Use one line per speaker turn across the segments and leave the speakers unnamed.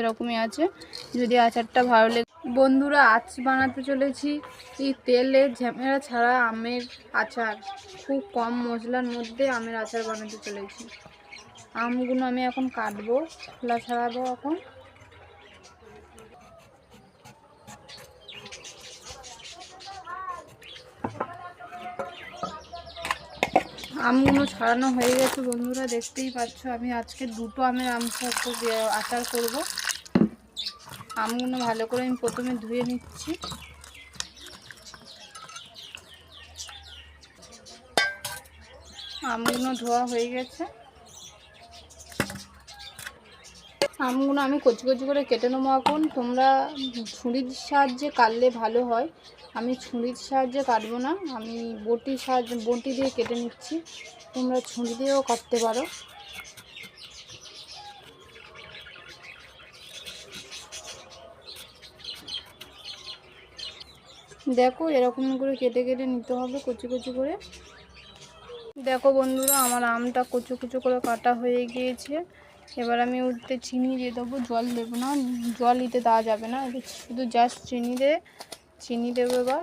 এরকমই আছে। যদি আচারটা ভালো লেগে বন্ধুরা আচ বানাতে চলেছি এই তেলে ঝামেলা ছাড়া আমের আচার। খুব কম মশলার মধ্যে আমের আচার বানাতে চলেছি। আমগুলো আমি এখন কাটবো, খোলা ছাড়াবো এখন। আমগুলো ছাড়ানো হয়ে গেছে বন্ধুরা, দেখতেই পাচ্ছ আমি আজকে দুটো আমের আম আচার করব। আমগুলো ভালো করে আমি প্রথমে ধুয়ে নিচ্ছি। আমগুলো ধোয়া হয়ে গেছে। আমগুলো আমি কচি কচি করে কেটে নেব এখন। তোমরা ছুরির সাহায্যে কাটলে ভালো হয়। আমি ছুরির সাহায্যে কাটবো না। আমি বটির সাহায্যে, বটি দিয়ে কেটে নিচ্ছি। তোমরা ছুরি দিয়েও কাটতে পারো। দেখো, এরকম করে কেটে কেটে নিতে হবে কচি কচি করে। দেখো বন্ধুরা, আমার আমটা কুচু কুচু করে কাটা হয়ে গিয়েছে। এবার আমি উঠতে চিনি দিয়ে দেবো, জল দেবো না, জল দিতে দেওয়া যাবে না। শুধু জাস্ট চিনি দিয়ে চিনি দেবো এবার।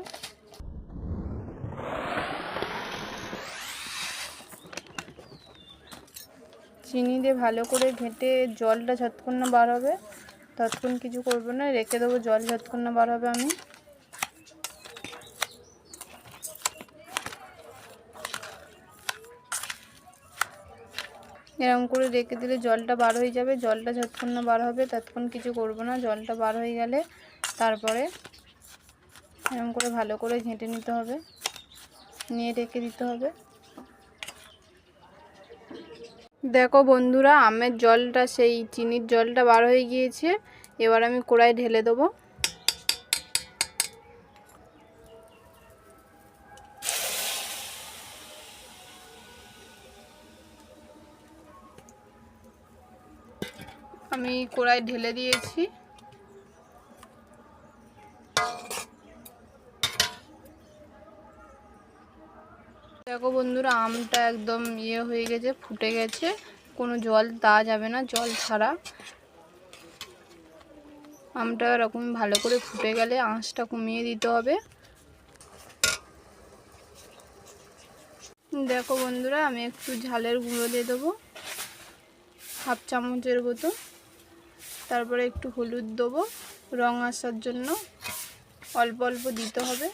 চিনি দিয়ে ভালো করে ঘেঁটে জলটা যতক্ষণ না বার হবে, ততক্ষণ কিছু করব না, রেখে দেবো জল যতক্ষণ না বার হবে আমি। এরকম করে রেখে দিলে জলটা বার হয়ে যাবে। জলটা যতক্ষণ না বার হবে ততক্ষণ কিছু করব না। জলটা বার হয়ে গেলে তারপরে এরকম করে ভালো করে ঘেঁটে নিতে হবে। নিয়ে রেখে দিতে হবে। দেখো বন্ধুরা, আমের জলটা, সেই চিনির জলটা বার হয়ে গিয়েছে। এবার আমি কড়াই ঢেলে দেবো। আমি কড়াই ঢেলে দিয়েছি। দেখো বন্ধুরা, আমটা একদম ইয়ে হয়ে গেছে, ফুটে গেছে। কোনো জল দেওয়া যাবে না, জল ছাড়া। আমটা এরকম ভালো করে ফুটে গেলে আঁচটা কমিয়ে দিতে হবে। দেখো বন্ধুরা, আমি একটু ঝালের গুঁড়ো দিয়ে দেবো, হাফ চামচের মতো। তারপরে একটু হলুদ দেবো। রং আসার জন্য অল্প অল্প দিতে হবে।